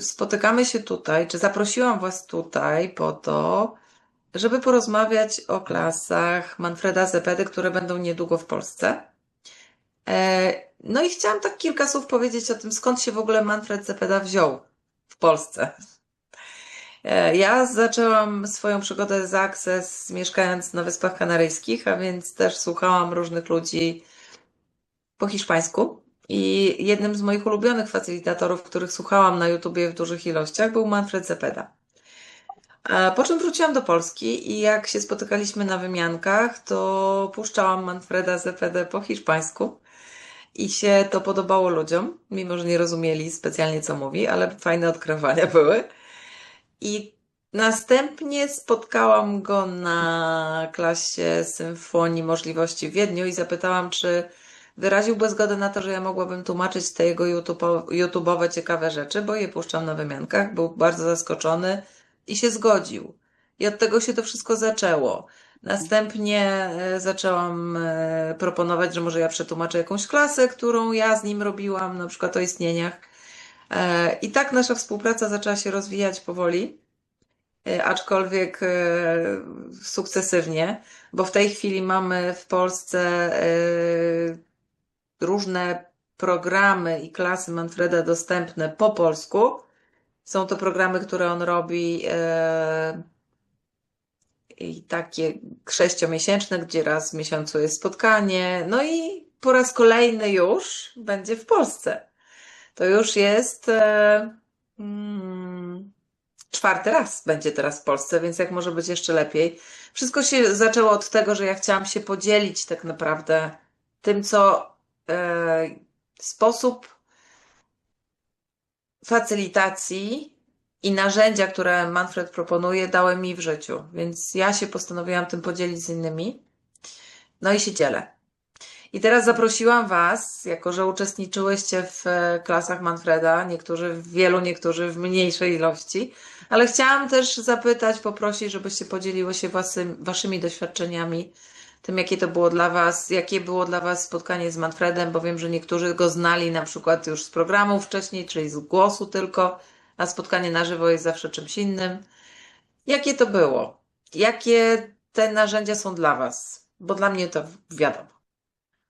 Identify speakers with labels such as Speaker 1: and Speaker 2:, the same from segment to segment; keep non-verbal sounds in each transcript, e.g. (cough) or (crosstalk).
Speaker 1: spotykamy się tutaj, czy zaprosiłam Was tutaj po to, żeby porozmawiać o klasach Manfreda Zepedy, które będą niedługo w Polsce. E, no i chciałam tak kilka słów powiedzieć o tym, skąd się w ogóle Manfred Zepeda wziął w Polsce. E, ja zaczęłam swoją przygodę z Access mieszkając na Wyspach Kanaryjskich, a więc też słuchałam różnych ludzi po hiszpańsku. I jednym z moich ulubionych facylitatorów, których słuchałam na YouTubie w dużych ilościach, był Manfred Zepeda. Po czym wróciłam do Polski i jak się spotykaliśmy na wymiankach, to puszczałam Manfreda Zepedę po hiszpańsku i się to podobało ludziom, mimo że nie rozumieli specjalnie co mówi, ale fajne odkrywania (laughs) były. I następnie spotkałam go na klasie Symfonii Możliwości w Wiedniu i zapytałam, czy wyraziłby zgodę na to, że ja mogłabym tłumaczyć te jego YouTube'owe ciekawe rzeczy, bo je puszczam na wymiankach. Był bardzo zaskoczony i się zgodził. I od tego się to wszystko zaczęło. Następnie e, zaczęłam e, proponować, że może ja przetłumaczę jakąś klasę, którą ja z nim robiłam, na przykład o istnieniach. E, I tak nasza współpraca zaczęła się rozwijać powoli, aczkolwiek sukcesywnie, bo w tej chwili mamy w Polsce różne programy i klasy Manfreda dostępne po polsku. Są to programy, które on robi e, i takie sześciomiesięczne, gdzie raz w miesiącu jest spotkanie. No i po raz kolejny już będzie w Polsce. To już jest e, mm, czwarty raz będzie teraz w Polsce, więc jak może być jeszcze lepiej. Wszystko się zaczęło od tego, że ja chciałam się podzielić tak naprawdę tym, co sposób facylitacji i narzędzia, które Manfred proponuje, dały mi w życiu. Więc ja się postanowiłam tym podzielić z innymi. No i się dzielę. I teraz zaprosiłam Was, jako że uczestniczyłyście w e, klasach Manfreda, niektórzy w wielu, niektórzy w mniejszej ilości, ale chciałam też zapytać, poprosić, żebyście podzieliły się waszymi doświadczeniami tym, jakie to było dla Was, jakie było dla Was spotkanie z Manfredem, bo wiem, że niektórzy go znali na przykład już z programu wcześniej, czyli z głosu tylko, a spotkanie na żywo jest zawsze czymś innym. Jakie to było? Jakie te narzędzia są dla Was? Bo dla mnie to wiadomo.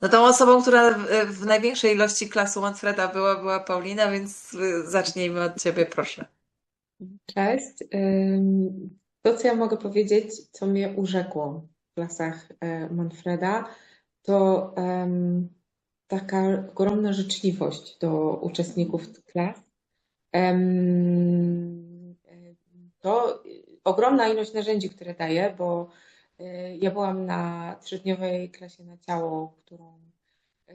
Speaker 1: No tą osobą, która w największej ilości klasu Manfreda była, była Paulina, więc y, zacznijmy od Ciebie, proszę.
Speaker 2: Cześć. To, co ja mogę powiedzieć, co mnie urzekło klasach e, Manfreda, to taka ogromna życzliwość do uczestników klas. To ogromna ilość narzędzi, które daje, bo e, ja byłam na trzydniowej klasie na ciało, którą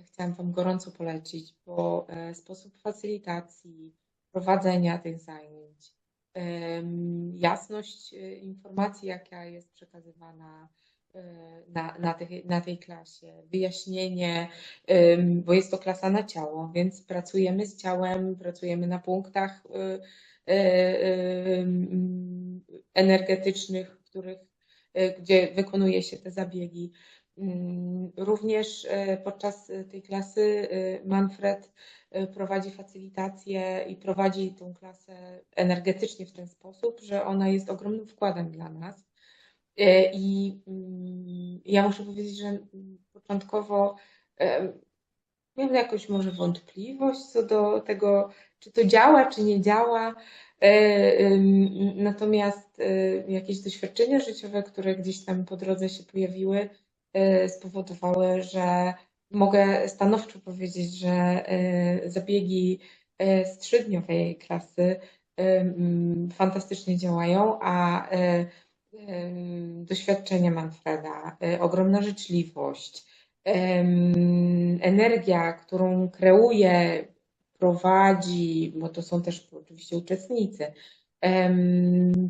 Speaker 2: chciałam Wam gorąco polecić, bo e, sposób facylitacji, prowadzenia tych zajęć, jasność informacji, jaka jest przekazywana, na, na, tej, na tej klasie, wyjaśnienie, bo jest to klasa na ciało, więc pracujemy z ciałem, pracujemy na punktach y, y, y, energetycznych, których, gdzie wykonuje się te zabiegi. Również podczas tej klasy Manfred prowadzi facylitację i prowadzi tą klasę energetycznie w ten sposób, że ona jest ogromnym wkładem dla nas I mm, ja muszę powiedzieć, że początkowo miałam jakąś może wątpliwość co do tego, czy to działa, czy nie działa. E, natomiast e, jakieś doświadczenia życiowe, które gdzieś tam po drodze się pojawiły, spowodowały, że mogę stanowczo powiedzieć, że zabiegi z trzydniowej klasy fantastycznie działają, a doświadczenie Manfreda, e, ogromna życzliwość, energia, którą kreuje, prowadzi, bo to są też oczywiście uczestnicy,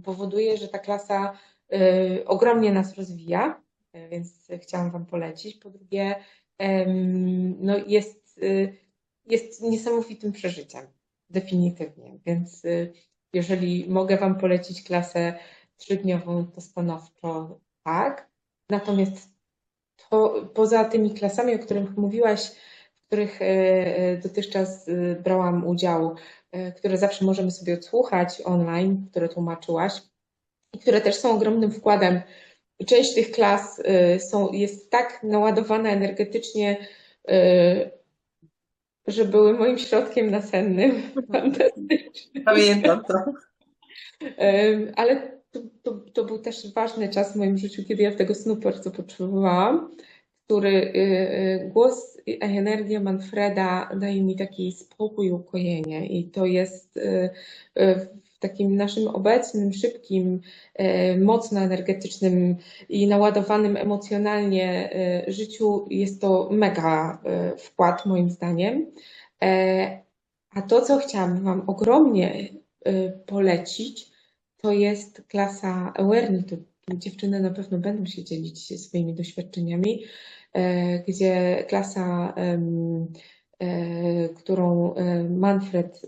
Speaker 2: powoduje, że ta klasa e, ogromnie nas rozwija, e, więc chciałam Wam polecić. Po drugie, no jest, jest niesamowitym przeżyciem, definitywnie, więc jeżeli mogę Wam polecić klasę trzydniową to stanowczo tak. Natomiast to, poza tymi klasami, o których mówiłaś, w których e, dotychczas brałam udział, które zawsze możemy sobie odsłuchać online, które tłumaczyłaś i które też są ogromnym wkładem. Część tych klas są, jest tak naładowana energetycznie, że były moim środkiem nasennym. Fantastycznie.
Speaker 1: Pamiętam to.
Speaker 2: Ale to, to, był też ważny czas w moim życiu, kiedy ja tego snu bardzo potrzebowałam, który y, y, głos i energia Manfreda daje mi taki spokój ukojenie. I to jest y, w takim naszym obecnym, szybkim, mocno energetycznym i naładowanym emocjonalnie życiu jest to mega wkład moim zdaniem. E, a to, co chciałam Wam ogromnie polecić, to jest klasa Awareness, to dziewczyny na pewno będą się dzielić swoimi doświadczeniami, e, gdzie klasa, e, którą e, Manfred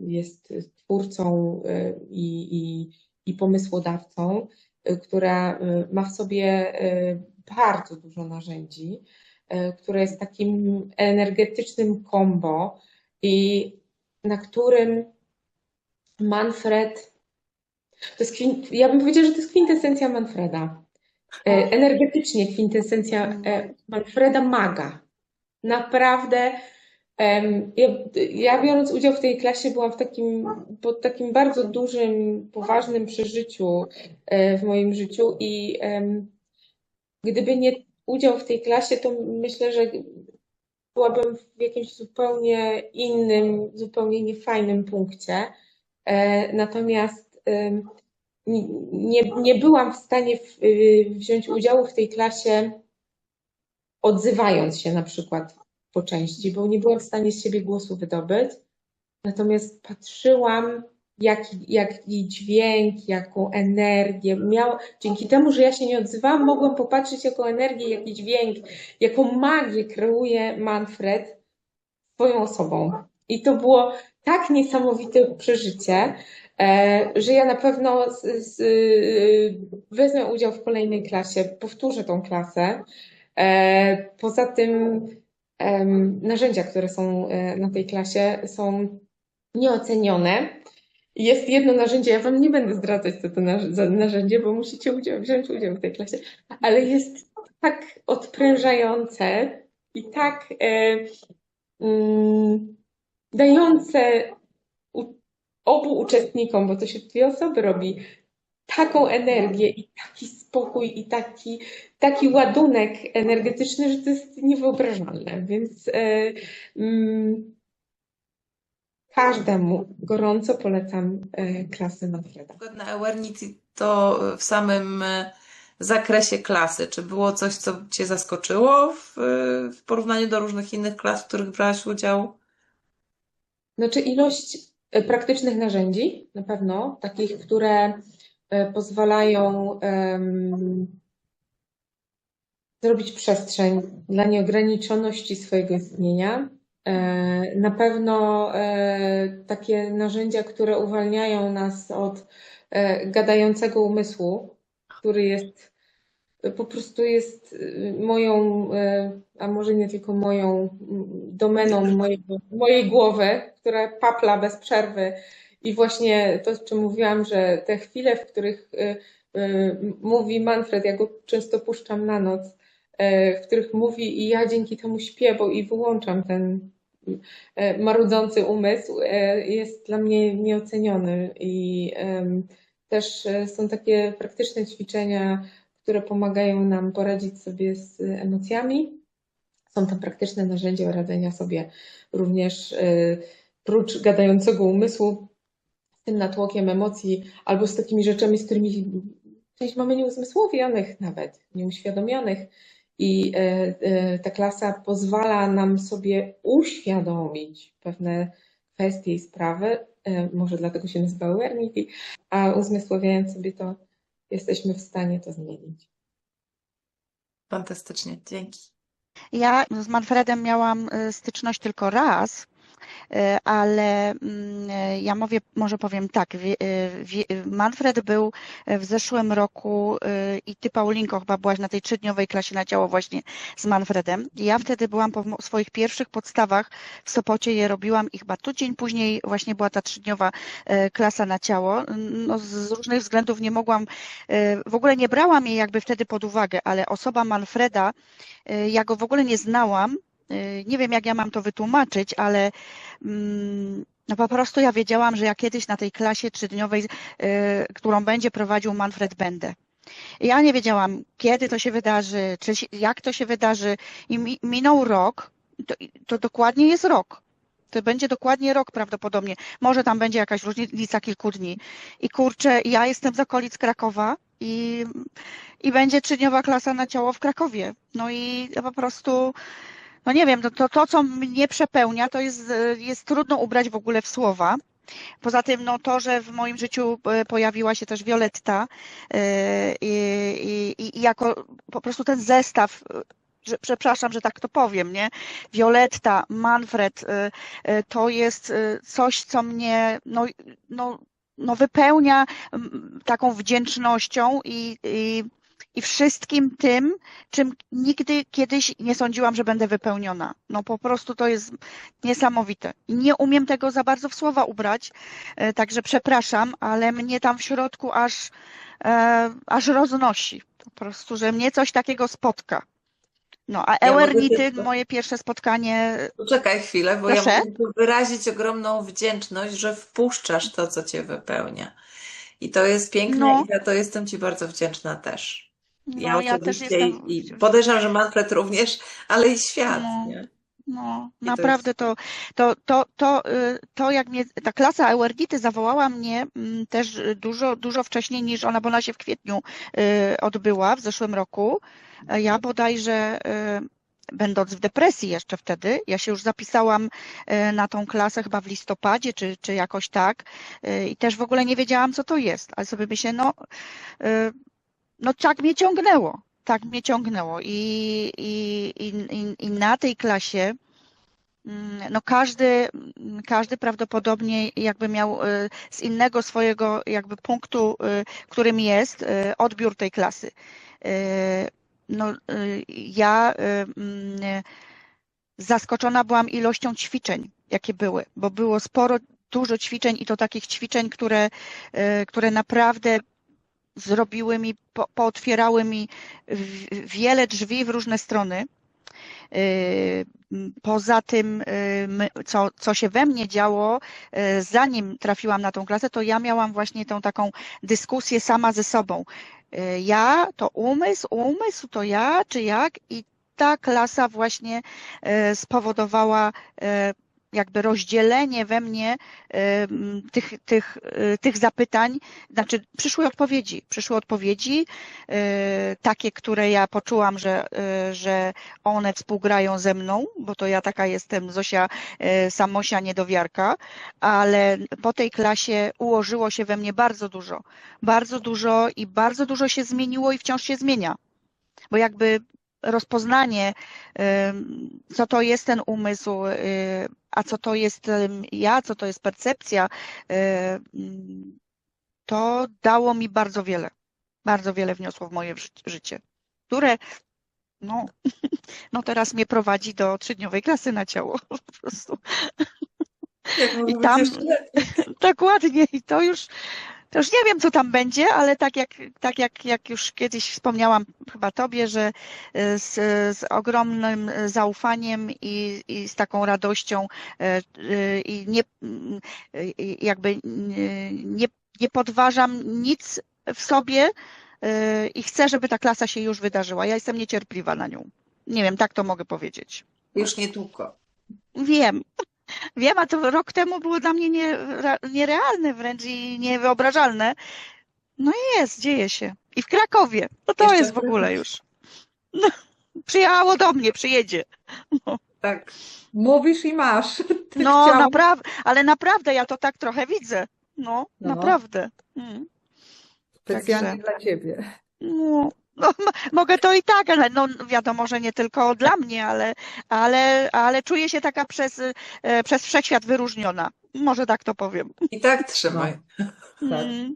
Speaker 2: jest twórcą i, i, i pomysłodawcą, która ma w sobie bardzo dużo narzędzi, która jest takim energetycznym kombo i na którym Manfred to jest ja bym powiedziała, że to jest kwintesencja Manfreda. E, energetycznie kwintesencja e, Manfreda maga. Naprawdę. Ja, ja, biorąc udział w tej klasie byłam w takim, pod takim bardzo dużym, poważnym przeżyciu e, w moim życiu i gdyby nie udział w tej klasie, to myślę, że byłabym w jakimś zupełnie innym, zupełnie niefajnym punkcie. Natomiast nie, nie byłam w stanie y, wziąć udziału w tej klasie, odzywając się na przykład po części, bo nie byłam w stanie z siebie głosu wydobyć. Natomiast patrzyłam, jaki, jaki dźwięk, jaką energię miał. Dzięki temu, że ja się nie odzywałam, mogłam popatrzeć, jaką energię, jaki dźwięk, jaką magię kreuje Manfred swoją osobą. I to było tak niesamowite przeżycie, że ja na pewno z, z, y, wezmę udział w kolejnej klasie, powtórzę tą klasę. E, poza tym narzędzia, które są e, na tej klasie są nieocenione. Jest jedno narzędzie, ja Wam nie będę zdradzać, co to narzędzie, bo musicie udział, wziąć udział w tej klasie, ale jest tak odprężające i tak e, mm, dające obu uczestnikom, bo to się dwie osoby robi, taką energię i taki spokój i taki, taki ładunek energetyczny, że to jest niewyobrażalne. Więc e, mm, każdemu gorąco polecam e, klasy Manfreda.
Speaker 1: Na Awareness to w samym e, zakresie klasy. Czy było coś, co Cię zaskoczyło w, w porównaniu do różnych innych klas, w których brałaś udział?
Speaker 2: Znaczy ilość praktycznych narzędzi, na pewno, takich, które e, pozwalają um, zrobić przestrzeń dla nieograniczoności swojego istnienia. E, na pewno takie narzędzia, które uwalniają nas od gadającego umysłu, który jest po prostu jest y, moją, y, a może nie tylko moją, domeną mojego, mojej głowy, która papla bez przerwy. I właśnie to, o czym mówiłam, że te chwile, w których y, mówi Manfred, ja go często puszczam na noc, w których mówi i ja dzięki temu śpię, bo i wyłączam ten marudzący umysł, jest dla mnie nieoceniony. I też są takie praktyczne ćwiczenia, które pomagają nam poradzić sobie z emocjami. Są to praktyczne narzędzia radzenia sobie również y, prócz gadającego umysłu z tym natłokiem emocji albo z takimi rzeczami, z którymi część mamy nieuzmysłowionych nawet, nieuświadomionych. I y, y, ta klasa pozwala nam sobie uświadomić pewne kwestie i sprawy, może dlatego się nazywały Erniki, a uzmysławiając sobie to jesteśmy w stanie to zmienić.
Speaker 1: Fantastycznie, dzięki.
Speaker 3: Ja z Manfredem miałam y, styczność tylko raz, ale mm, e, ja mówię, może powiem tak, e, Manfred był w zeszłym roku e, i ty Paulinko chyba byłaś na tej trzydniowej klasie na ciało właśnie z Manfredem. Ja wtedy byłam po swoich pierwszych podstawach w Sopocie, je robiłam i chyba tu dzień później właśnie była ta trzydniowa e, klasa na ciało. No, z- różnych względów nie mogłam, e, w ogóle nie brałam jej jakby wtedy pod uwagę, ale osoba Manfreda, e, ja go w ogóle nie znałam. E, Nie wiem, jak ja mam to wytłumaczyć, ale mm, no po prostu ja wiedziałam, że ja kiedyś na tej klasie trzydniowej, e, którą będzie prowadził Manfred, będę. Ja nie wiedziałam, kiedy to się wydarzy, czy, jak to się wydarzy. I mi, minął rok, to, to dokładnie jest rok. To będzie dokładnie rok prawdopodobnie. Może tam będzie jakaś różnica kilku dni. I kurczę, ja jestem z okolic Krakowa i, i będzie trzydniowa klasa na ciało w Krakowie. No i po prostu, no nie wiem, to, to, to co mnie przepełnia, to jest, e, jest trudno ubrać w ogóle w słowa. Poza tym, no to, że w moim życiu e, pojawiła się też Violetta e, i, i, jako po prostu ten zestaw, że, przepraszam, że tak to powiem, nie? Violetta, Manfred, to jest coś, co mnie, no, no, no wypełnia taką wdzięcznością i, i, i wszystkim tym, czym nigdy kiedyś nie sądziłam, że będę wypełniona. No po prostu to jest niesamowite. I nie umiem tego za bardzo w słowa ubrać, e, także przepraszam, ale mnie tam w środku aż, e, aż roznosi. Po prostu, że mnie coś takiego spotka. No, a
Speaker 1: Ja
Speaker 3: Euernity,
Speaker 1: tylko-
Speaker 3: moje pierwsze spotkanie,
Speaker 1: Poczekaj chwilę, bo ja
Speaker 3: Proszę?
Speaker 1: mogę tylko wyrazić ogromną wdzięczność, że wpuszczasz to, co cię wypełnia. I to jest piękne
Speaker 3: No.
Speaker 1: i za to jestem ci bardzo wdzięczna też. Ja
Speaker 3: no ja też jestem.
Speaker 1: i, i podejrzewam, że Manfred również, ale i świat,
Speaker 3: No.
Speaker 1: nie?
Speaker 3: No,
Speaker 1: I
Speaker 3: naprawdę to, to, to, to, y, to jak mnie, ta klasa Euerdity zawołała mnie mm, też dużo, dużo wcześniej niż ona, bo ona się w kwietniu y, odbyła w zeszłym roku. E, Ja bodajże, y, będąc w depresji jeszcze wtedy, ja się już zapisałam na tą klasę chyba w listopadzie, czy, czy jakoś tak i też w ogóle nie wiedziałam, co to jest, ale sobie myślę, no, no tak mnie ciągnęło, tak mnie ciągnęło i, i, i, i- na tej klasie mm, no każdy, mm, każdy prawdopodobnie jakby miał y, z innego swojego jakby punktu, y, którym jest, y, odbiór tej klasy. No, ja mm, zaskoczona byłam ilością ćwiczeń, jakie były, bo było sporo, dużo ćwiczeń i to takich ćwiczeń, które, które naprawdę zrobiły mi, po, pootwierały mi wiele drzwi w różne strony. Y, Poza tym, y, my- co, co się we mnie działo, y, zanim trafiłam na tą klasę, to ja miałam właśnie tą taką dyskusję sama ze sobą. Ja to umysł, umysł to ja, czy jak? I ta klasa właśnie spowodowała jakby rozdzielenie we mnie m, tych, tych, y, tych zapytań, znaczy przyszły odpowiedzi, przyszły odpowiedzi, y, takie, które ja poczułam, że, że one współgrają ze mną, bo to ja taka jestem Zosia Samosia niedowiarka, ale po tej klasie ułożyło się we mnie bardzo dużo, bardzo dużo i bardzo dużo się zmieniło i wciąż się zmienia, bo jakby rozpoznanie, co to jest ten umysł, y, a co to jest ja, co to jest percepcja, mm, to dało mi bardzo wiele, bardzo wiele wniosło w moje ży- życie, które no, (laughs) no teraz mnie prowadzi do trzydniowej klasy na ciało (laughs) po prostu. I tam-? (laughs) Dokładnie i to już, to już nie wiem, co tam będzie, ale tak jak, tak jak, jak już kiedyś wspomniałam chyba tobie, że y, z, z ogromnym zaufaniem i, i z taką radością y, i nie, jakby nie, nie, podważam nic w sobie i chcę, żeby ta klasa się już wydarzyła. Ja jestem niecierpliwa na nią. Nie wiem, tak to mogę powiedzieć.
Speaker 1: Już nie długo.
Speaker 3: Wiem. Wiem, a to rok temu było dla mnie nie, nierealne wręcz i niewyobrażalne. No i jest, dzieje się. I w Krakowie. No to
Speaker 1: Jeszcze
Speaker 3: jest w ogóle już. No, przyjechało do mnie, przyjedzie.
Speaker 1: Tak.
Speaker 4: Mówisz i masz. (laughs) Ty
Speaker 3: No
Speaker 4: chciał-
Speaker 3: naprawdę, ale naprawdę ja to tak trochę widzę. No,
Speaker 4: No.
Speaker 3: naprawdę. Mm.
Speaker 4: Specjalnie
Speaker 3: Także-
Speaker 4: dla ciebie.
Speaker 3: No, No, mogę to i tak, ale no wiadomo, że nie tylko dla mnie, ale, ale, ale czuję się taka przez, e, przez wszechświat wyróżniona. Może tak to powiem.
Speaker 1: I tak trzymaj.
Speaker 4: Tak.
Speaker 3: Mm.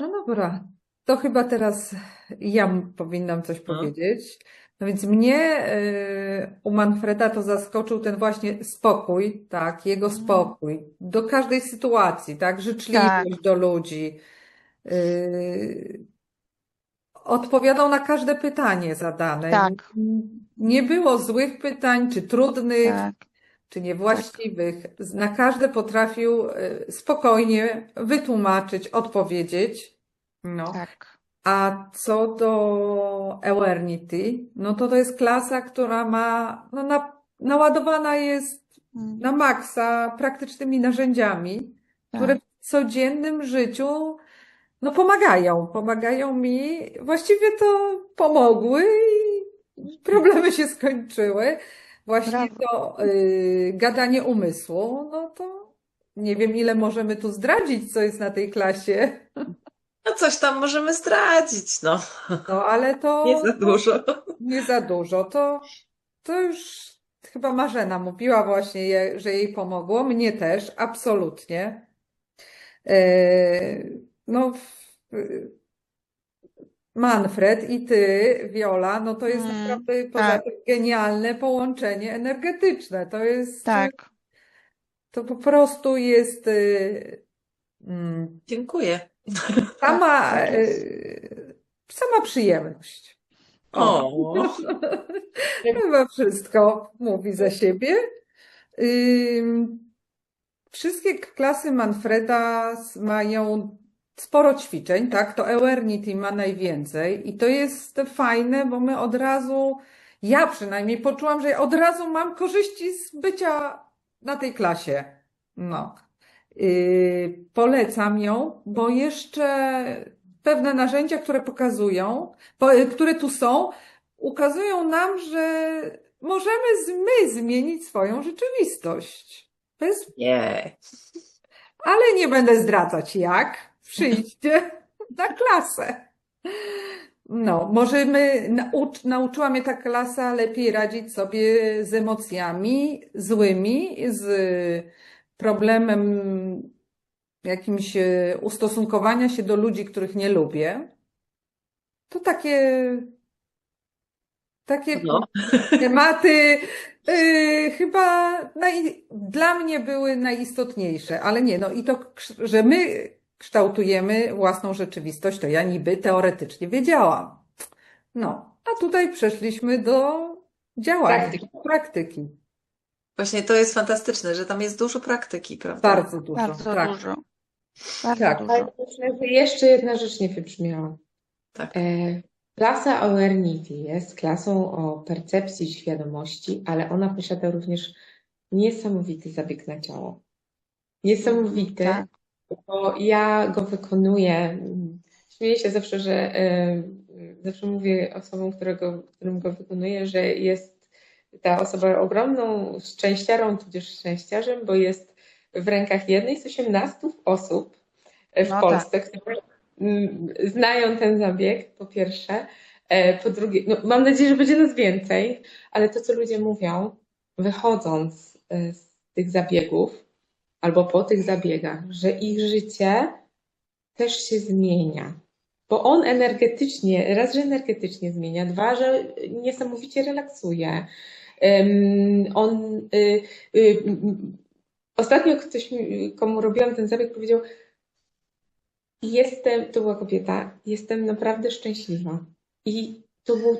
Speaker 4: No dobra, to chyba teraz ja powinnam coś
Speaker 1: No.
Speaker 4: powiedzieć. No więc mnie y, u Manfreda to zaskoczył ten właśnie spokój, tak, jego
Speaker 3: Mhm.
Speaker 4: spokój do każdej sytuacji, tak, życzliwość
Speaker 3: Tak.
Speaker 4: do ludzi. Y, odpowiadał na każde pytanie zadane.
Speaker 3: Tak.
Speaker 4: Nie było złych pytań, czy trudnych,
Speaker 3: Tak.
Speaker 4: czy niewłaściwych. Na każde potrafił y, spokojnie wytłumaczyć, odpowiedzieć. No.
Speaker 3: Tak.
Speaker 4: A co do Ewernity, no to to jest klasa, która ma, no na, naładowana jest
Speaker 3: Mm.
Speaker 4: na maksa praktycznymi narzędziami, które
Speaker 3: Tak.
Speaker 4: w codziennym życiu no pomagają. Pomagają mi, właściwie to pomogły i problemy się skończyły. Właśnie
Speaker 3: Brawo.
Speaker 4: to y, gadanie umysłu, no to nie wiem, ile możemy tu zdradzić, co jest na tej klasie.
Speaker 1: No coś tam możemy zdradzić, no.
Speaker 4: No, ale to
Speaker 1: Nie za dużo.
Speaker 4: nie za dużo. To, to już chyba Marzena mówiła właśnie, je- że jej pomogło. Mnie też, absolutnie. E, No, w- Manfred i ty, Wiola, no to jest
Speaker 3: Mm,
Speaker 4: naprawdę poza
Speaker 3: tak.
Speaker 4: tym genialne połączenie energetyczne. To jest,
Speaker 3: Tak.
Speaker 4: to po prostu jest y, mm,
Speaker 1: Dziękuję.
Speaker 4: sama, (laughs) y, sama przyjemność.
Speaker 1: O, (laughs)
Speaker 4: Chyba wszystko mówi za siebie. Wszystkie klasy Manfreda mają sporo ćwiczeń, tak? To Ewernity ma najwięcej i to jest fajne, bo my od razu, ja przynajmniej poczułam, że od razu mam korzyści z bycia na tej klasie. No. Yy, polecam ją, bo jeszcze pewne narzędzia, które pokazują, po, które tu są, ukazują nam, że możemy my zmienić swoją rzeczywistość. Bez,
Speaker 1: nie.
Speaker 4: ale nie będę zdradzać jak. Przyjdźcie na klasę. No, możemy, naucz, nauczyła mnie ta klasa lepiej radzić sobie z emocjami złymi, z problemem jakimś e, ustosunkowania się do ludzi, których nie lubię. To takie, takie
Speaker 1: No. (laughs)
Speaker 4: tematy y, chyba naj, dla mnie były najistotniejsze, ale nie, no i to, że my kształtujemy własną rzeczywistość, to ja niby teoretycznie wiedziałam. No, a tutaj przeszliśmy do działania,
Speaker 2: Praktyki.
Speaker 4: do praktyki.
Speaker 1: Właśnie to jest fantastyczne, że tam jest dużo praktyki, prawda?
Speaker 4: Bardzo dużo,
Speaker 3: Bardzo
Speaker 4: tak.
Speaker 3: dużo. Bardzo
Speaker 4: Tak.
Speaker 3: dużo.
Speaker 2: Ale myślę, że jeszcze jedna rzecz nie wybrzmiała.
Speaker 1: Tak.
Speaker 2: E, Klasa Awarenity jest klasą o percepcji świadomości, ale ona posiada również niesamowity zabieg na ciało. Niesamowity,
Speaker 3: Tak.
Speaker 2: Bo ja go wykonuję. Śmieję się zawsze, że e, zawsze mówię osobom, którego, którym go wykonuję, że jest ta osoba ogromną szczęściarą, tudzież szczęściarzem, bo jest w rękach jednej z 18 osób w
Speaker 3: No
Speaker 2: Polsce, które mm, znają ten zabieg, po pierwsze. E, Po drugie, no mam nadzieję, że będzie nas więcej, ale to, co ludzie mówią, wychodząc e, z tych zabiegów albo po tych zabiegach, że ich życie też się zmienia. Bo on energetycznie, raz, że energetycznie zmienia, dwa, że niesamowicie relaksuje. Em, On, y, y, m, ostatnio ktoś, komu robiłam ten zabieg, powiedział, jestem, to była kobieta, jestem naprawdę szczęśliwa. I to był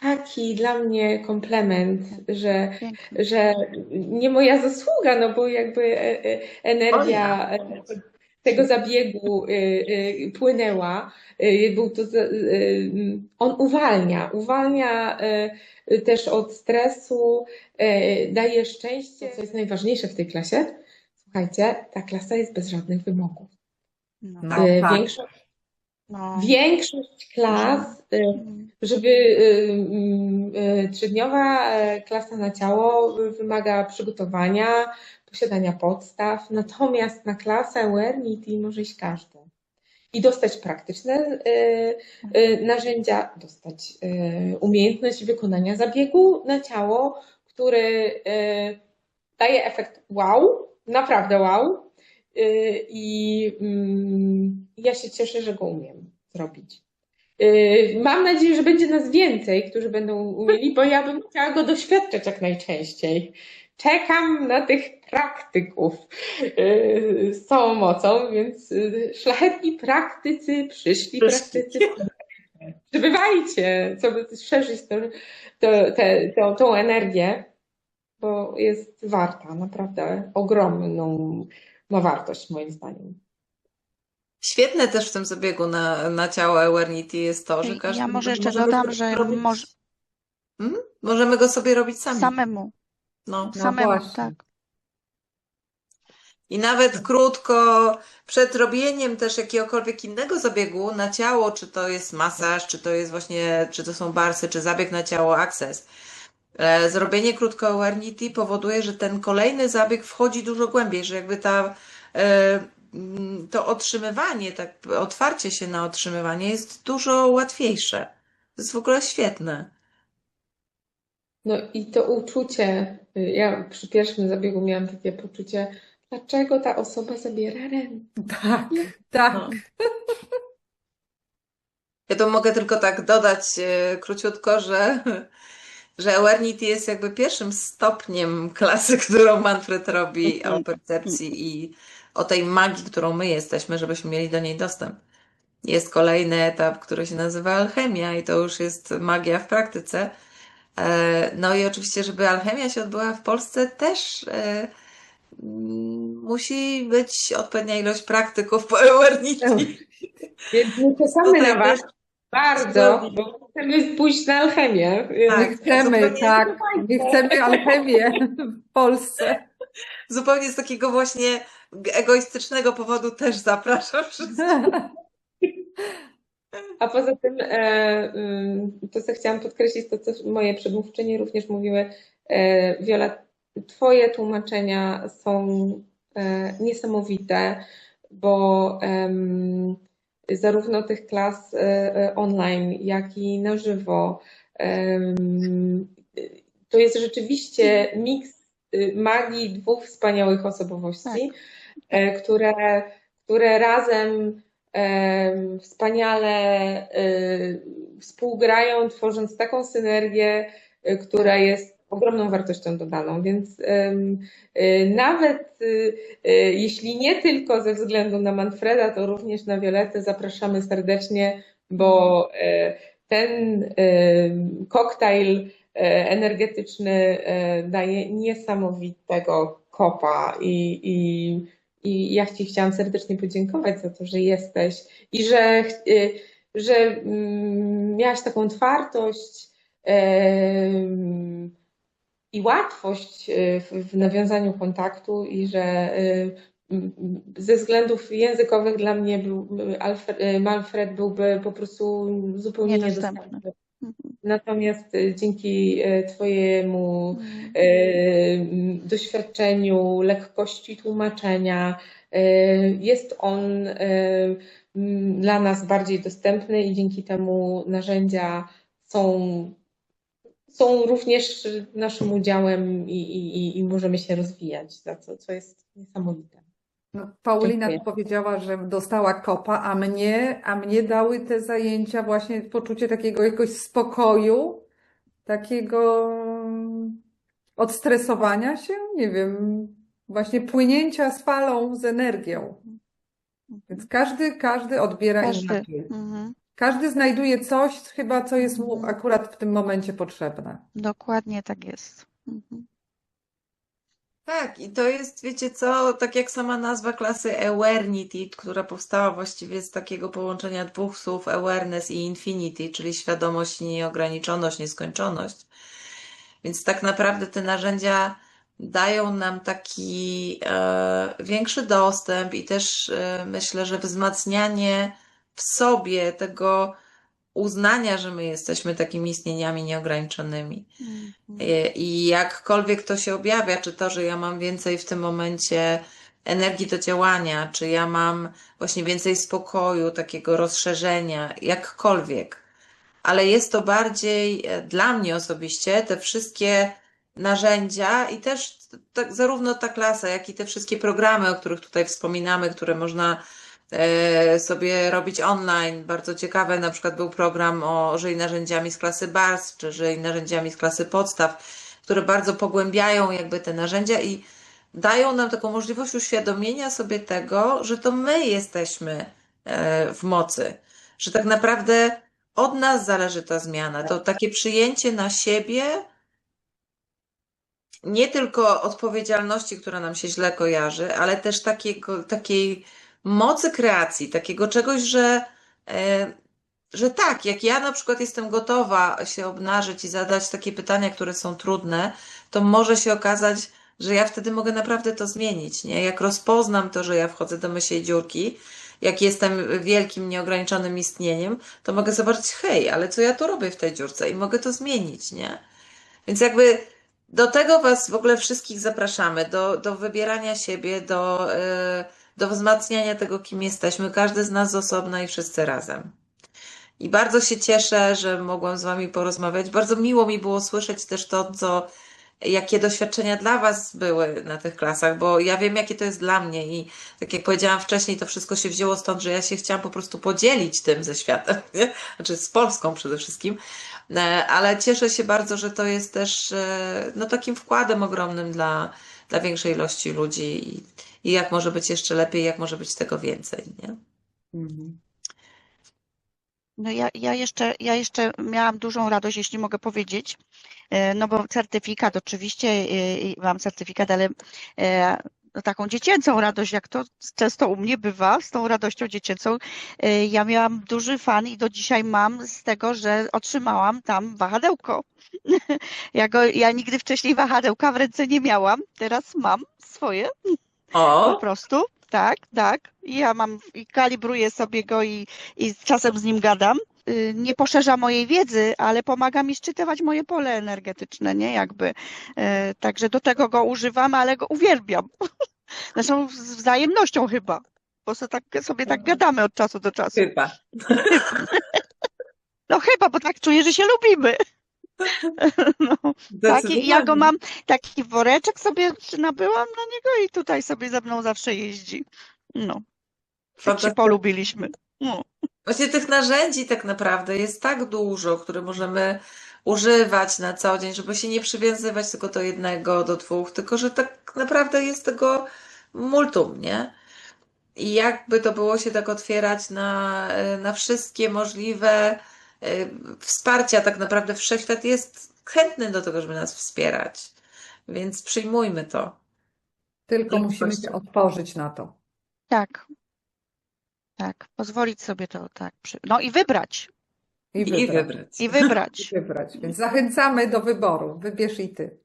Speaker 2: taki dla mnie komplement, że
Speaker 3: Pięknie.
Speaker 2: że nie moja zasługa, no bo jakby e, e, energia tego zabiegu e, płynęła. Był to, on uwalnia, uwalnia też od stresu, daje szczęście. Co jest najważniejsze w tej klasie? Słuchajcie, ta klasa jest bez żadnych wymogów.
Speaker 3: No.
Speaker 4: No, tak.
Speaker 2: Większość,
Speaker 3: No.
Speaker 2: większość klas e,
Speaker 3: Mm.
Speaker 2: żeby y, y, trzydniowa e, klasa na ciało y, wymaga przygotowania, posiadania podstaw, natomiast na klasę Ewernity może iść każdy. i dostać praktyczne y, y, narzędzia, dostać y, umiejętność wykonania zabiegu na ciało, który y, daje efekt wow, naprawdę wow. Y, I mm, ja się cieszę, że go umiem zrobić. Y, Mam nadzieję, że będzie nas więcej, którzy będą umieli, bo ja bym chciała go doświadczać jak najczęściej. Czekam na tych praktyków y, z całą mocą, więc y, szlachetni praktycy, przyszli praktycy, przybywajcie, co by szerzyć to, to, te, tą, tą energię, bo jest warta, naprawdę ogromną ma wartość moim zdaniem.
Speaker 1: Świetne też w tym zabiegu na, na ciało Ewernity jest to, że każdy
Speaker 3: Ja może jeszcze
Speaker 1: możemy
Speaker 3: dodam,
Speaker 1: go
Speaker 3: że
Speaker 1: robić-
Speaker 3: może
Speaker 1: Mhm. Możemy go sobie robić sami.
Speaker 3: samemu,
Speaker 1: No.
Speaker 4: No
Speaker 3: samemu,
Speaker 4: właśnie.
Speaker 3: tak.
Speaker 1: I nawet krótko przed robieniem też jakiegokolwiek innego zabiegu na ciało, czy to jest masaż, czy to jest właśnie, czy to są barsy, czy zabieg na ciało Access. E, Zrobienie krótko powoduje, że ten kolejny zabieg wchodzi dużo głębiej, że jakby ta, e, mm, to otrzymywanie, tak, otwarcie się na otrzymywanie jest dużo łatwiejsze. To jest w ogóle świetne.
Speaker 2: No i to uczucie, y, ja przy pierwszym zabiegu miałam takie poczucie, dlaczego ta osoba zabiera rękę?
Speaker 4: Tak, tak.
Speaker 1: No. Ja to mogę tylko tak dodać e, króciutko, że, że Awarenity jest jakby pierwszym stopniem klasy, (laughs) którą Manfred robi o percepcji i o tej magii, którą my jesteśmy, żebyśmy mieli do niej dostęp. Jest kolejny etap, który się nazywa alchemia i to już jest magia w praktyce. E, No i oczywiście, żeby alchemia się odbyła w Polsce też e, mm, musi być odpowiednia ilość praktyków po
Speaker 2: my czekamy na Was bardzo, bo chcemy pójść na alchemię.
Speaker 1: Tak.
Speaker 4: My chcemy, tak. My chcemy alchemię w Polsce. (laughs)
Speaker 1: Zupełnie z takiego właśnie egoistycznego powodu też zapraszam wszystkich. (laughs)
Speaker 2: A poza tym, e, ym, to co chciałam podkreślić, to co moje przedmówczynie również mówiły, e, Wiola, Twoje tłumaczenia są e, niesamowite, bo zarówno tych klas e, e, online, jak i na żywo, to jest rzeczywiście miks y, magii dwóch wspaniałych osobowości, e, które, które razem em, wspaniale y, współgrają, tworząc taką synergię, y, która jest ogromną wartością dodaną. Więc y, nawet y, y, jeśli nie tylko ze względu na Manfreda, to również na Violetę zapraszamy serdecznie, bo e, ten e, koktajl e, energetyczny daje niesamowitego kopa i, i, i ja Ci chciałam serdecznie podziękować za to, że jesteś i że, że mm, miałaś taką otwartość i łatwość y, w, nawiązaniu kontaktu i że y, ze względów językowych dla mnie był, Alfred, y, Manfred byłby po prostu zupełnie
Speaker 3: Niedostępny.
Speaker 2: niedostępny.
Speaker 3: Mhm.
Speaker 2: Natomiast dzięki Twojemu
Speaker 3: Mhm.
Speaker 2: doświadczeniu, lekkości tłumaczenia. Jest on dla nas bardziej dostępny i dzięki temu narzędzia są, są również naszym udziałem i, i, i- możemy się rozwijać, za co, co jest niesamowite.
Speaker 4: No, Paulina
Speaker 2: Dziękuję.
Speaker 4: powiedziała, że dostała kopa, a mnie, a mnie dały te zajęcia właśnie poczucie takiego jakoś spokoju, takiego odstresowania się, nie wiem, właśnie płynięcia z falą, z energią. Więc każdy, każdy odbiera
Speaker 3: Każdy.
Speaker 4: inaczej.
Speaker 3: Mhm.
Speaker 4: Każdy znajduje coś chyba, co jest mu akurat w tym momencie potrzebne.
Speaker 3: Dokładnie tak jest. Mhm.
Speaker 1: Tak, i to jest, wiecie co, tak jak sama nazwa klasy Awarenity, która powstała właściwie z takiego połączenia dwóch słów awareness i infinity, czyli świadomość, nieograniczoność, nieskończoność. Więc tak naprawdę te narzędzia dają nam taki e, większy dostęp i też e, myślę, że wzmacnianie w sobie tego uznania, że my jesteśmy takimi istnieniami nieograniczonymi.
Speaker 3: Mhm.
Speaker 1: I i jakkolwiek to się objawia, czy to, że ja mam więcej w tym momencie energii do działania, czy ja mam właśnie więcej spokoju, takiego rozszerzenia, jakkolwiek. Ale jest to bardziej e, dla mnie osobiście te wszystkie narzędzia i też tak, zarówno ta klasa, jak i te wszystkie programy, o których tutaj wspominamy, które można e, sobie robić online. Bardzo ciekawe, na przykład był program o żyj narzędziami z klasy BARS, czy żyj narzędziami z klasy podstaw, które bardzo pogłębiają jakby te narzędzia i dają nam taką możliwość uświadomienia sobie tego, że to my jesteśmy e, w mocy, że tak naprawdę od nas zależy ta zmiana. To takie przyjęcie na siebie nie tylko odpowiedzialności, która nam się źle kojarzy, ale też takiego, takiej mocy kreacji, takiego czegoś, że, e, że tak, jak ja na przykład jestem gotowa się obnażyć i zadać takie pytania, które są trudne, to może się okazać, że ja wtedy mogę naprawdę to zmienić, nie? Jak rozpoznam to, że ja wchodzę do mysiej dziurki, jak jestem wielkim, nieograniczonym istnieniem, to mogę zobaczyć, hej, ale co ja tu robię w tej dziurce i mogę to zmienić, nie? Więc jakby do tego Was w ogóle wszystkich zapraszamy, do, do wybierania siebie, do, yy, do wzmacniania tego, kim jesteśmy, każdy z nas z osobna i wszyscy razem. I bardzo się cieszę, że mogłam z Wami porozmawiać. Bardzo miło mi było słyszeć też to, co, jakie doświadczenia dla Was były na tych klasach, bo ja wiem, jakie to jest dla mnie i tak jak powiedziałam wcześniej, to wszystko się wzięło stąd, że ja się chciałam po prostu podzielić tym ze światem, (laughs) nie? Znaczy z Polską przede wszystkim, E, ale cieszę się bardzo, że to jest też e, no, takim wkładem ogromnym dla, dla większej ilości ludzi i, jak może być jeszcze lepiej, jak może być tego więcej, nie?
Speaker 4: Mhm.
Speaker 3: No ja, ja jeszcze, ja jeszcze miałam dużą radość, jeśli mogę powiedzieć, e, no bo certyfikat oczywiście, e, mam certyfikat, ale e, no taką dziecięcą radość, jak to często u mnie bywa, z tą radością dziecięcą. Ja miałam duży fan i do dzisiaj mam z tego, że otrzymałam tam wahadełko. (laughs) Ja, go, ja nigdy wcześniej wahadełka w ręce nie miałam, teraz mam swoje po
Speaker 1: O,
Speaker 3: prostu. Tak, tak. Ja mam i kalibruję sobie go i, i czasem z nim gadam. Y, Nie poszerza mojej wiedzy, ale pomaga mi szczytywać moje pole energetyczne, nie? Jakby. Y, Także do tego go używam, ale go uwielbiam. (laughs) Zresztą z wzajemnością chyba, bo so tak, sobie tak gadamy od czasu do czasu.
Speaker 1: chyba. (laughs)
Speaker 3: No chyba, bo tak czuję, że się lubimy. No, tak, i ja go mam, taki woreczek sobie nabyłam na niego i tutaj sobie ze mną zawsze jeździ. No, tak się polubiliśmy. No.
Speaker 1: Właśnie tych narzędzi tak naprawdę jest tak dużo, które możemy używać na co dzień, żeby się nie przywiązywać tylko do jednego, do dwóch, tylko że tak naprawdę jest tego multum, nie? I jakby to było się tak otwierać na, na wszystkie możliwe wsparcia, tak naprawdę wszechświat jest chętny do tego, żeby nas wspierać. Więc przyjmujmy to.
Speaker 4: Tylko
Speaker 1: I
Speaker 4: musimy się otworzyć na to.
Speaker 3: Tak, tak, pozwolić sobie to tak. Przy... No i wybrać,
Speaker 4: I
Speaker 1: I
Speaker 4: wybrać.
Speaker 1: wybrać.
Speaker 3: i wybrać.
Speaker 4: I wybrać. Więc zachęcamy do wyboru. Wybierz i ty.